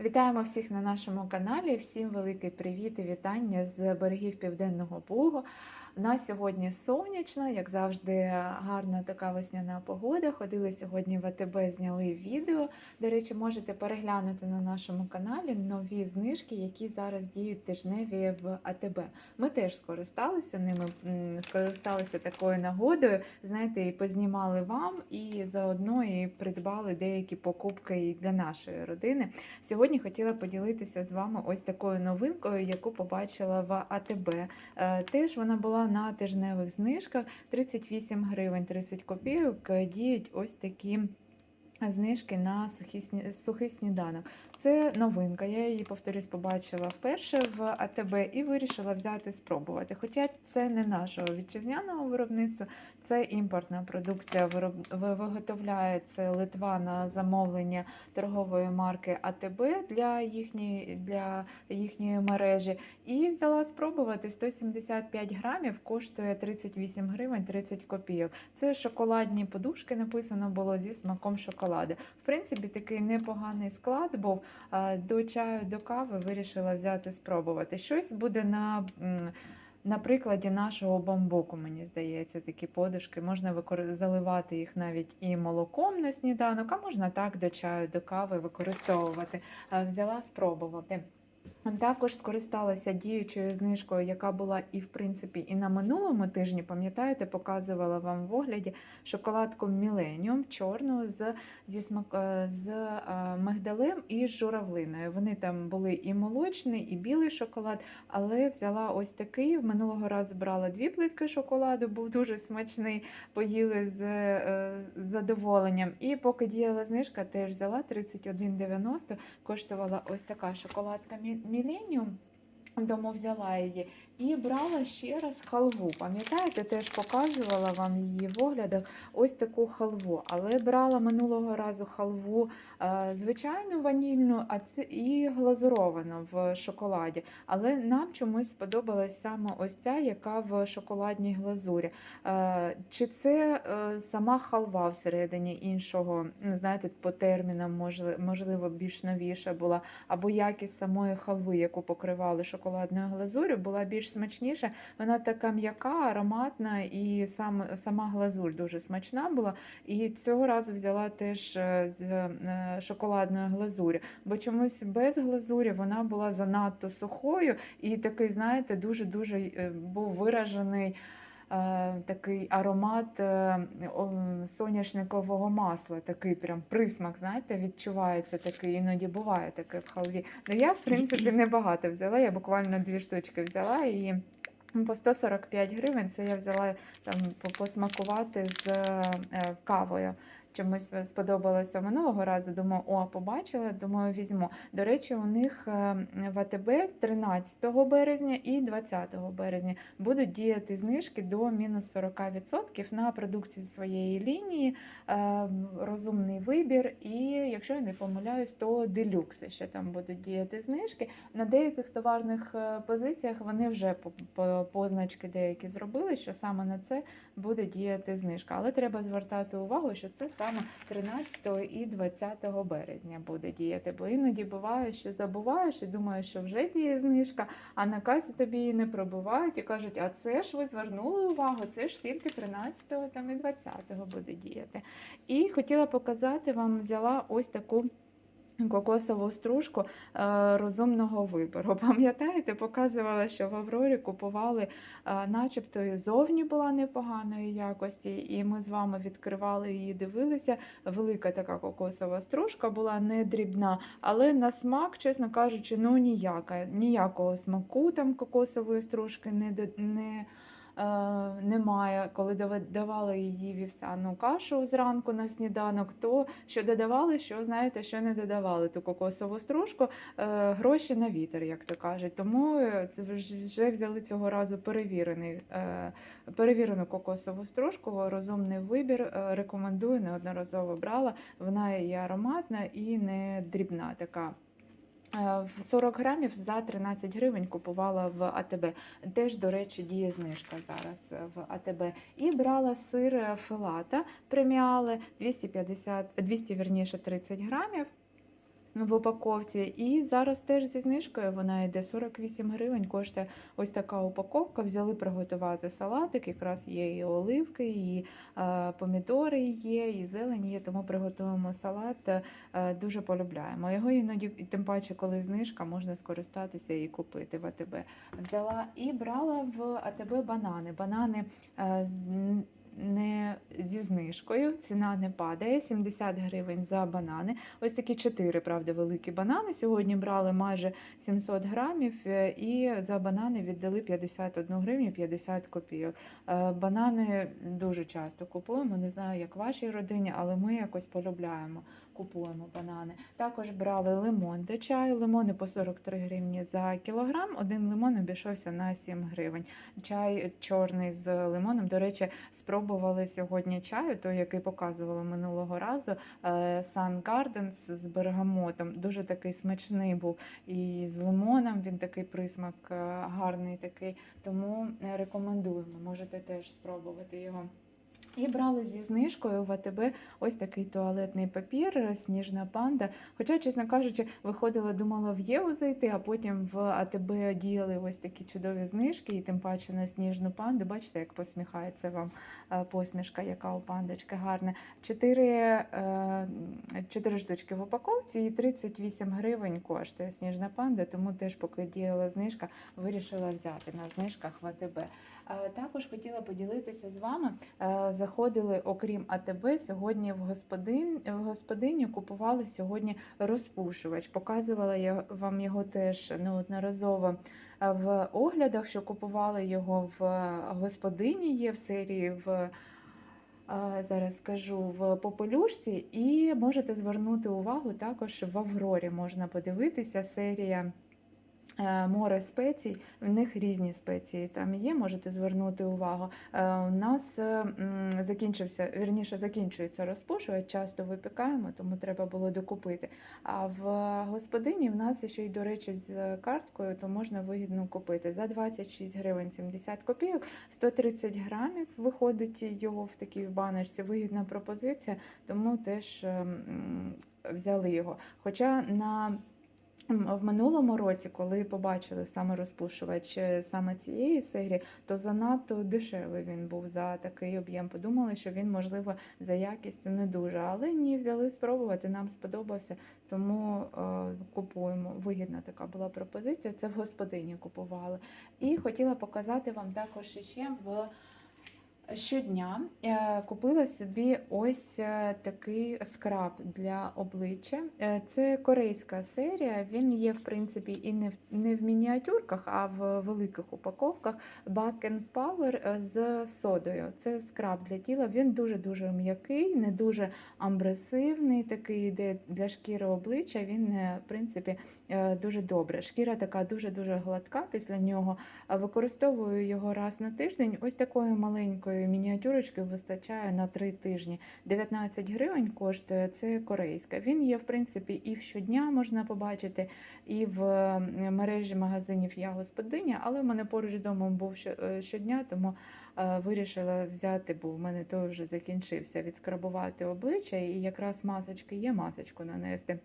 Вітаємо всіх на нашому каналі. Всім великий привіт і вітання з берегів Південного Бугу. На сьогодні сонячно, як завжди, гарна така весняна погода. Ходили сьогодні в АТБ, зняли відео. До речі, можете переглянути на нашому каналі нові знижки, які зараз діють тижневі в АТБ. Ми теж скористалися ними, скористалися такою нагодою. Знаєте, і познімали вам, і заодно і придбали деякі покупки для нашої родини. Сьогодні хотіла поділитися з вами ось такою новинкою, яку побачила в АТБ. Е, Теж вона була на тижневих знижках 38 гривень 30 копійок. е, Діють ось такі. Знижки на сухий, сухий сніданок. Це новинка. Я її, повторюсь, побачила вперше в АТБ і вирішила взяти спробувати. Хоча це не нашого вітчизняного виробництва, це імпортна продукція. Вироб... Виготовляє це Литва на замовлення торгової марки АТБ для їхньої, для їхньої мережі. І взяла спробувати 175 грамів, коштує 38 гривень 30 копійок. Це шоколадні подушки, написано було зі смаком шоколаду. В принципі, такий непоганий склад був. До чаю, до кави вирішила взяти спробувати. Щось буде на. На прикладі нашого бамбуку, мені здається, такі подушки. Можна викор... заливати їх навіть і молоком на сніданок, а можна так до чаю, до кави використовувати. Взяла спробувати. Також скористалася діючою знижкою, яка була і в принципі і на минулому тижні. Пам'ятаєте, показувала вам в огляді шоколадку Millennium чорну з, зі смак, е, з е, мигдалем і журавлиною. Вони там були і молочний, і білий шоколад, але взяла ось такий. Минулого разу брала дві плитки шоколаду, був дуже смачний, поїли з е, з задоволенням. І поки діяла знижка, теж взяла 31,90, коштувала ось така шоколадка Мі- Millennium. Тому взяла її і брала ще раз халву. Пам'ятаєте, теж показувала вам її в оглядах ось таку халву. Але брала минулого разу халву е, звичайну ванільну, а це і глазуровану в шоколаді. Але нам чомусь сподобалась саме ось ця, яка в шоколадній глазурі. Е, чи це е, сама халва всередині іншого, ну знаєте, по термінам, можливо, можливо, більш новіша була, або якість самої халви, яку покривали шоколадною глазурю, була більш смачніша. Вона така м'яка, ароматна, і сам, сама глазурь дуже смачна була. І цього разу взяла теж е, з е, шоколадної глазурі, бо чомусь без глазурі вона була занадто сухою і такий, знаєте, дуже-дуже е, був виражений. Е, Такий аромат е, соняшникового масла, такий прям присмак, знаєте, відчувається такий, іноді буває таке в халві. Ну я, в принципі, небагато взяла, я буквально дві штучки взяла і по 145 гривень це я взяла там посмакувати з е, кавою. Чомусь сподобалося минулого разу. Думаю, о, побачила, думаю, візьму. До речі, у них е, в АТБ 13 березня і 20 березня будуть діяти знижки до мінус 40% на продукцію своєї лінії, е, розумний вибір. І якщо я не помиляюсь, то делюкси ще там будуть діяти знижки. На деяких товарних е, позиціях вони вже по- по- позначки деякі зробили, що саме на це буде діяти знижка. Але треба звертати увагу, що це саме 13 і 20 березня буде діяти. Бо іноді буває, що забуваєш і думаєш, що вже діє знижка, а на касі тобі її не пробивають і кажуть, а це ж ви звернули увагу, це ж тільки 13 там і 20 буде діяти. І хотіла показати вам, взяла ось таку. Кокосову стружку е, розумного вибору. Пам'ятаєте, показувала, що в Аврорі купували, е, начебто і зовні була непоганої якості, і ми з вами відкривали її, дивилися. Велика така кокосова стружка була не дрібна, але на смак, чесно кажучи, ну ніяка. Ніякого смаку там кокосової стружки не, не немає. Коли давали її вівсяну кашу зранку на сніданок, то що додавали, що знаєте, що не додавали ту кокосову стружку, е, гроші на вітер, як то кажуть. Тому е, це вже взяли цього разу перевірений, е, перевірену кокосову стружку. Розумний вибір. е, Рекомендую, неодноразово брала. Вона і ароматна, і не дрібна така. Е, 40 грамів за 13 гривень купувала в АТБ. Теж, до речі, діє знижка зараз е, в АТБ. І брала сир е, филата преміали 250, 200, вірніше, 30 грамів. В упаковці. І зараз теж зі знижкою вона йде 48 гривень. Коштує ось така упаковка. Взяли приготувати салатик. Якраз є і оливки, і е, помідори є, і зелень є. Тому приготуємо салат. Е, дуже полюбляємо. Його іноді, тим паче, коли знижка, можна скористатися і купити в АТБ. Взяла і брала в АТБ банани. Банани е, не зі знижкою, ціна не падає, 70 гривень за банани. Ось такі 4, правда, великі банани. Сьогодні брали майже 700 грамів е, і за банани віддали 51 гривню 50 копійок. Е, Банани дуже часто купуємо, не знаю, як вашій родині, але ми якось полюбляємо, купуємо банани. Також брали лимон до чаю. Лимони по 43 гривні за кілограм. Один лимон обійшовся на 7 гривень. Чай чорний з лимоном. До речі, спробували сьогодні чаю, той, який показувала минулого разу. е, Sun Gardens з бергамотом. Дуже такий смачний був. І з лимоном він такий присмак е, гарний такий. Тому е, рекомендуємо. Можете теж спробувати його. І брали зі знижкою в АТБ ось такий туалетний папір, сніжна панда. Хоча, чесно кажучи, виходила, думала в Єву зайти, а потім в АТБ діяли ось такі чудові знижки, і тим паче на сніжну панду. Бачите, як посміхається вам е, посмішка, яка у пандочки гарна. Чотири, е, чотири штучки в упаковці і 38 гривень коштує сніжна панда, тому теж, поки діяла знижка, вирішила взяти на знижках в АТБ. Е, Також хотіла поділитися з вами. Е, Заходили, окрім АТБ, сьогодні в господин в господиню купували сьогодні розпушувач. Показувала я вам його теж неодноразово е, в оглядах, що купували його в господині. Є в серії в. Зараз скажу в попелюшці, і можете звернути увагу також в Аврорі. Можна подивитися серія море спецій. В них різні спеції там є. Можете звернути увагу. Е, У нас е, закінчився, вірніше закінчується розпушувач, часто випікаємо, тому треба було докупити. А в господині в нас ще й, до речі, з карткою, то можна вигідно купити за 26 гривень 70 копійок, 130 грамів виходить його в такій баночці. Вигідна пропозиція, тому теж е, взяли його. Хоча на В минулому році, коли побачили саме розпушувач е, саме цієї серії, то занадто дешевий він був за такий об'єм. Подумали, що він, можливо, за якістю не дуже. Але ні, взяли спробувати, нам сподобався, тому е, купуємо. Вигідна така була пропозиція. Це в господині купували. І хотіла показати вам також ще в. Щодня е, купила собі ось е, такий скраб для обличчя. Е, Це корейська серія. Він є, в принципі, і не в, не в мініатюрках, а в великих упаковках. Back and Power з содою. Це скраб для тіла. Він дуже-дуже м'який, не дуже амбресивний, такий йде для шкіри обличчя. Він, в принципі, дуже добре. Шкіра така дуже-дуже гладка після нього. Використовую його раз на тиждень. Ось такої мініатюрочки вистачає на 3 тижні. 19 гривень коштує це корейська. Він є, в принципі, і в щодня можна побачити, і в е, мережі магазинів Я господиня, але в мене поруч з домом був е, щодня, тому е, вирішила взяти, бо в мене той вже закінчився відскрабувати обличчя, і якраз масочки є масочку нанести.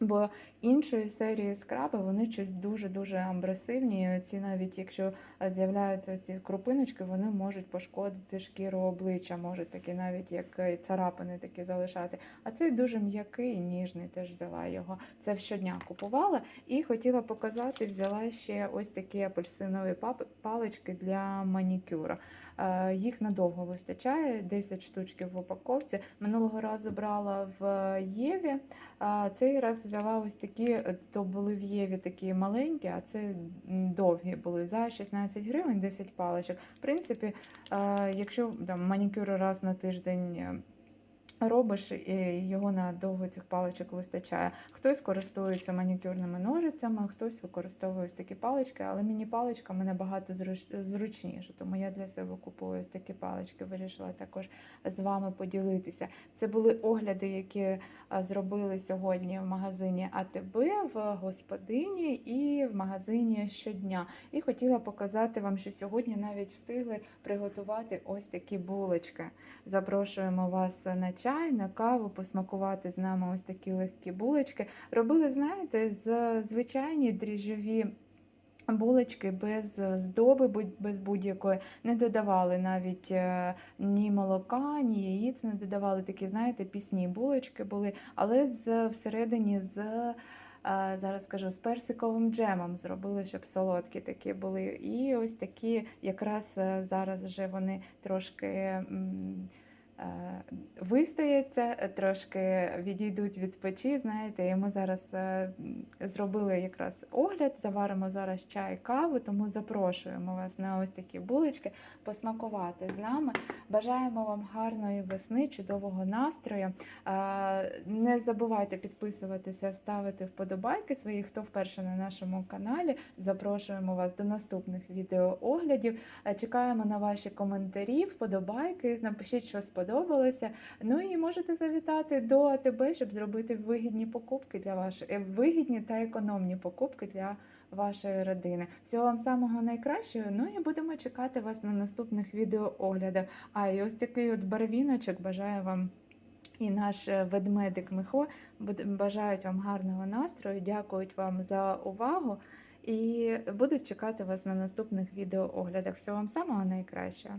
Бо іншої серії скраби вони щось дуже-дуже амбресивні. і Ці навіть якщо е, з'являються ці крупиночки, вони можуть пошкодити шкіру обличчя, можуть такі навіть як е, царапини такі залишати. А цей дуже м'який, ніжний, теж взяла його. Це щодня купувала і хотіла показати, взяла ще ось такі апельсинові палички для манікюру. Е, Їх надовго вистачає, 10 штучків в упаковці. Минулого разу брала в Єві. А цей раз взяла ось такі, е, то були в Єві такі маленькі, а це довгі були за 16 гривень, 10 паличок. В принципі, е, якщо там манікюр раз на тиждень. Робиш його надовго цих паличок вистачає. Хтось користується манікюрними ножицями, хтось використовує ось такі палички, але міні-паличками набагато зруч- зручніше. Тому я для себе купую ось такі палички. Вирішила також з вами поділитися. Це були огляди, які зробили сьогодні в магазині АТБ, в господині і в магазині щодня. І хотіла показати вам, що сьогодні навіть встигли приготувати ось такі булочки. Запрошуємо вас на чай. Чай, на каву, посмакувати з нами ось такі легкі булочки. Робили, знаєте, з звичайні дріжджові булочки без здоби, без будь-якої. Не додавали навіть е, ні молока, ні яїць, не додавали такі, знаєте, пісні булочки були, але з всередині з. е, Зараз скажу, з персиковим джемом зробили, щоб солодкі такі були. І ось такі якраз е, зараз вже вони трошки вистояться, е, трошки відійдуть від печі. Знаєте, і ми зараз е, зробили якраз огляд, заваримо зараз чай, каву, тому запрошуємо вас на ось такі булочки посмакувати з нами. Бажаємо вам гарної весни, чудового настрою. Е, Не забувайте підписуватися, ставити вподобайки свої, хто вперше на нашому каналі. Запрошуємо вас до наступних відеооглядів. Е, Чекаємо на ваші коментарі, вподобайки. Напишіть, що сподобалося. Ну і можете завітати до АТБ, щоб зробити вигідні покупки для вашої вигідні та економні покупки для вашої родини. Всього вам самого найкращого. Ну і будемо чекати вас на наступних відеооглядах. А і ось такий от барвіночок бажаю вам. І наш е, ведмедик Михо бажають вам гарного настрою, дякують вам за увагу і будуть чекати вас на наступних відеооглядах. Всього вам самого найкращого.